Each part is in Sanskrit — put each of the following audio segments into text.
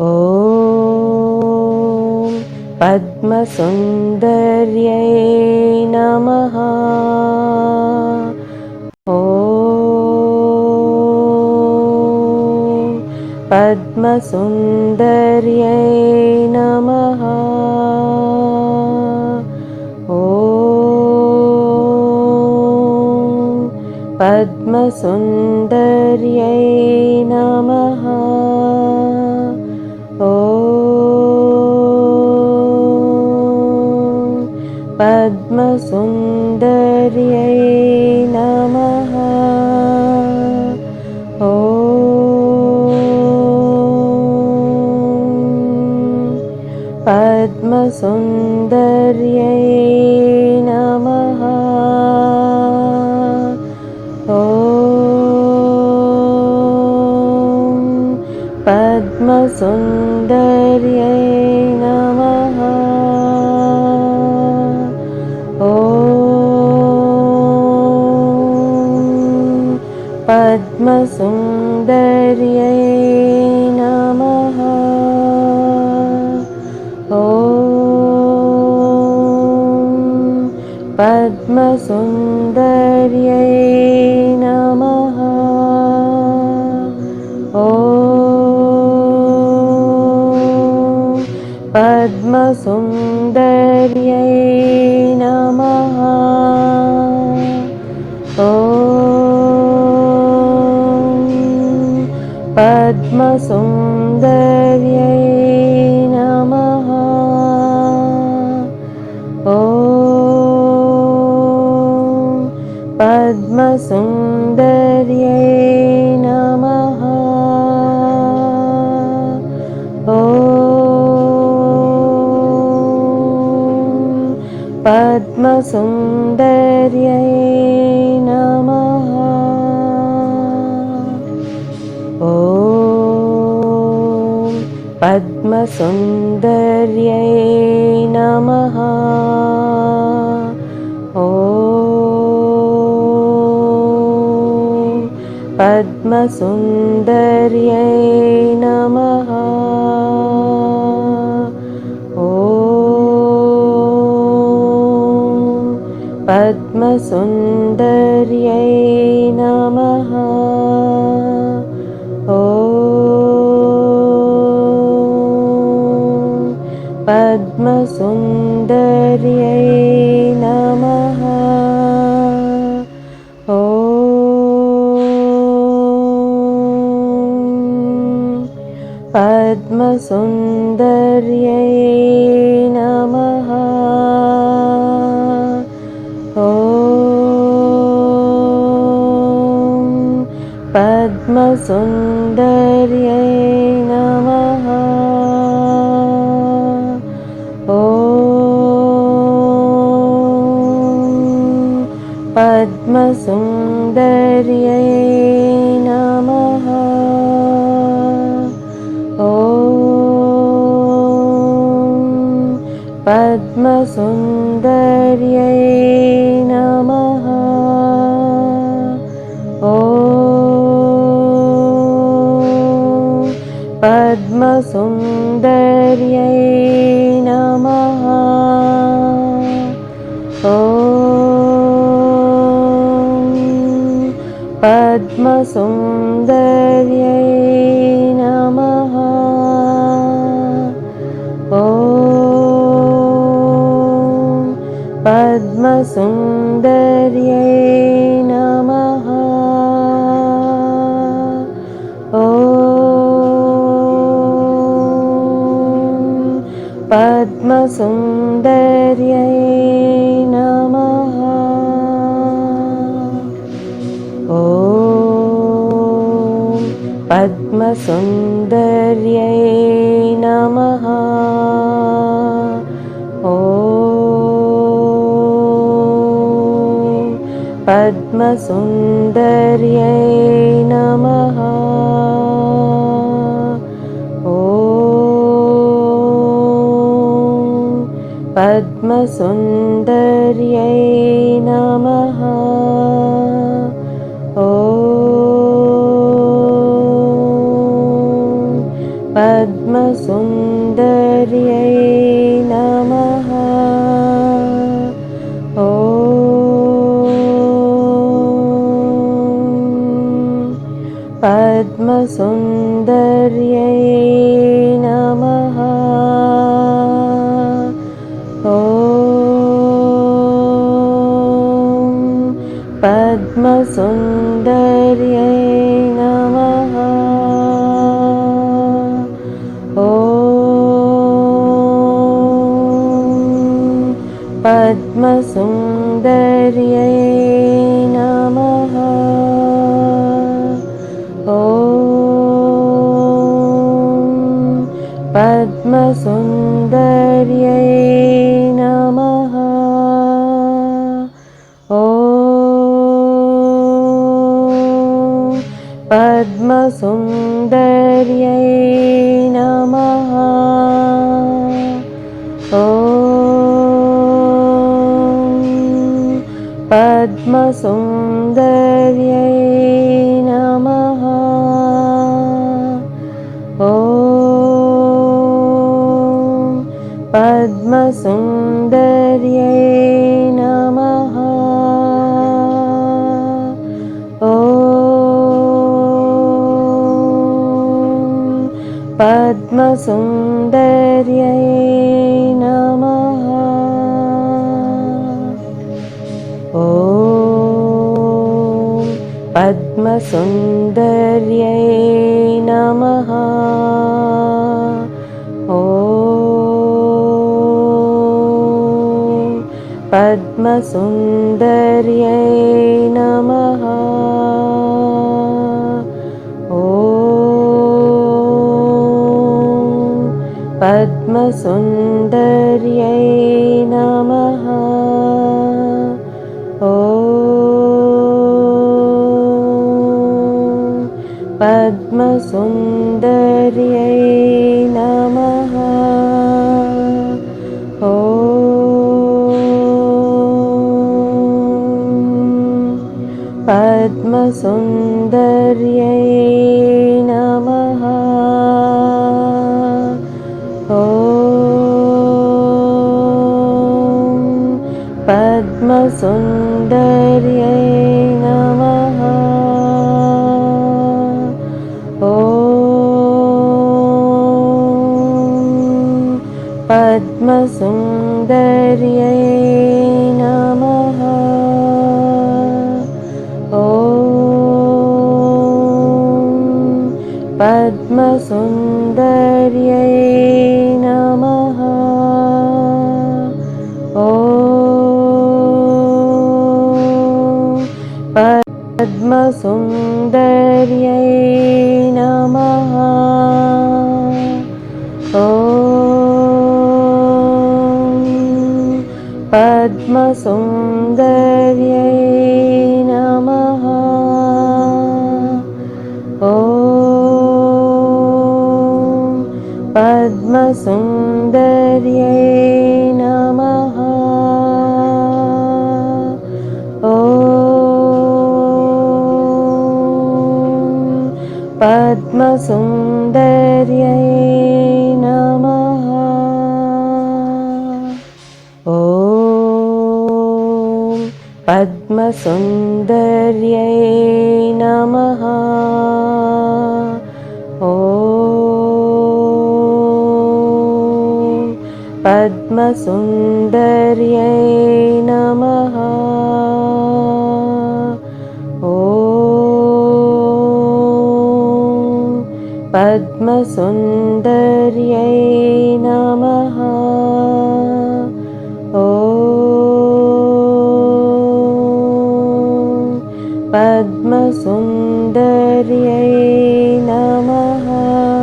ॐ पद्मसुन्दर्यै नमः। ॐ पद्मसुन्दर्यै नमः। पद्मसुन्दर्यै नमः पद्मसुन्दर्यै नमः। ॐ पद्मसुन्दर्यै नमः। ॐ पद्मसुन्दर्यै पद्मसुन्दर्यै नमः। पद्मसुन्दर्यै नमः। ॐ पद्मसुन्दर्यै Padma Sundar Namaha Om Padma पद्मसुन्दर्यै नमः। ओ पद्मसुन्दर्यै नमः। ओ पद्मसुन्दर पद्मसुन्दर्यै नमः। ॐ पद्मसुन्दर्यै नमः। ॐ पद्मसुन्दर्यै पद्मसुन्दर्यै नमः। पद्मसुन्दर्यै नमः। पद्मसुन्दर्यै नमः पद्मसुन्दर्यै नमः। ॐ पद्मसुन्दर्यै नमः। ॐ पद्मसुन्दर्यै पद्मसुन्दर्यै नमः। ॐ पद्मसुन्दर्यै नमः। ॐ पद्मसुन्दर्यै नमः पद्मसुन्दर्यै नमः। ॐ पद्मसुन्दर्यै नमः। ॐ पद्मसुन्दर्यै पद्मसुन्दर्यै नमः। पद्मसुन्दर्यै नमः। ॐ पद्मसुन्दर्यै पद्मसुन्दर्यै नमः। ॐ पद्मसुन्दर्यै नमः। ॐ पद्मसुन्दर्यै मसुन्दर्यै नमः। ओ पद्मसुन्दर्यै नमः। ओ पद्मसुन्दर पद्मसुन्दर्यै नमः। ॐ पद्मसुन्दर्यै पद्मसुन्दर्यै नमः ॐ पद्मसुन्दर्यै नमः ॐ पद्मसुन्दर्यै पद्मसुन्दर्यै नमः। ॐ पद्मसुन्दर्यै नमः। ॐ पद्मसुन्दर्यै पद्मसुन्दर्यै नमः। ॐ पद्मसुन्दर्यै नमः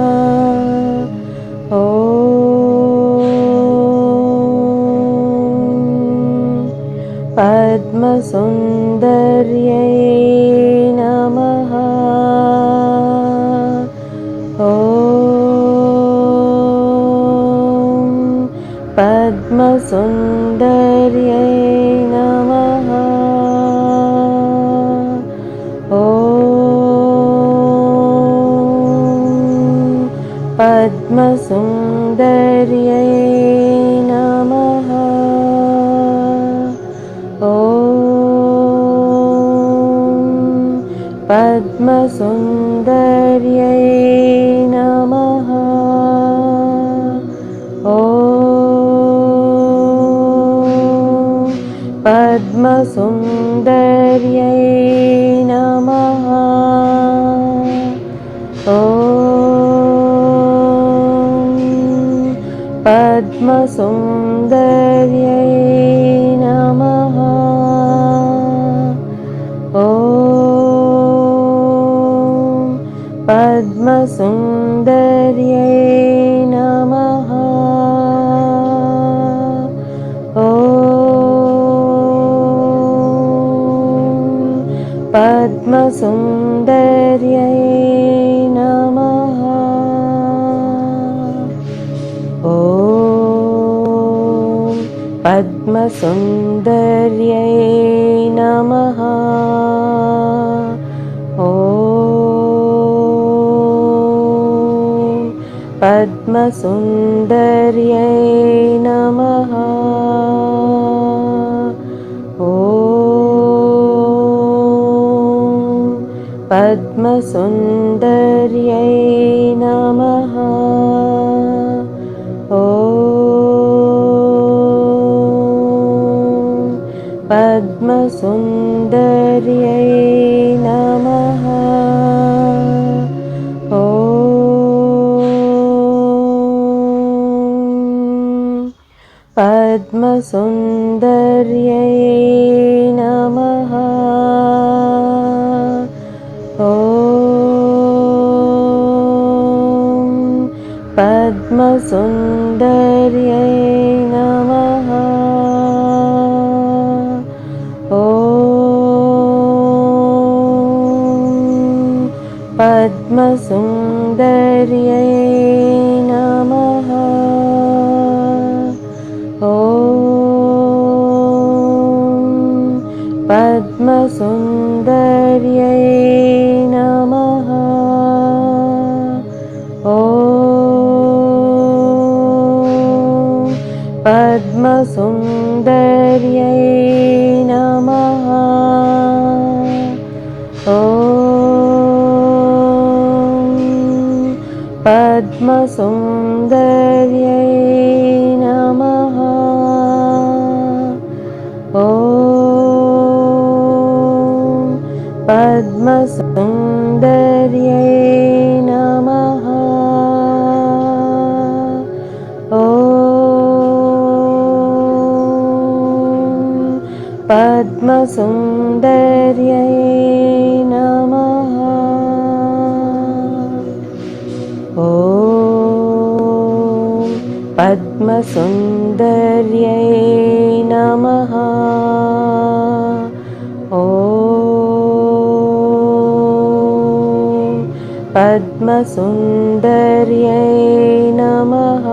sun पद्मसुन्दर्यै नमः। पद्मसुन्दर्यै नमः। ॐ पद्मसुन्दर्यै नमः सुन्दर्यै नमः। ओ पद्मसुन्दर्यै नमः। ओ पद्मसुन्दर पद्मसुन्दर्यै नमः। ॐ पद्मसुन्दर्यै नमः। ॐ पद्मसुन्दर्यै पद्मसुन्दर्यै नमः ॐ पद्मसुन्दर्यै नमः ॐ पद्मसुन्दर्यै नमः ॐ पद्मसुन्दर्यै नमः। ॐ पद्मसुन्दर्यै पद्मसुन्दर्यै नमः।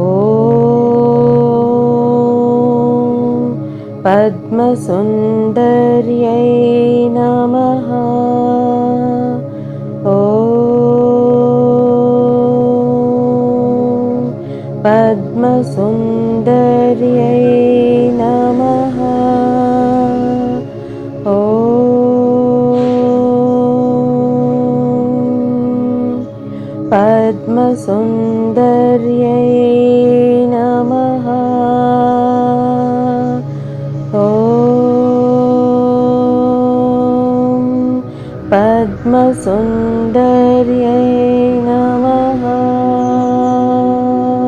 ॐ पद्मसुन्दर्यै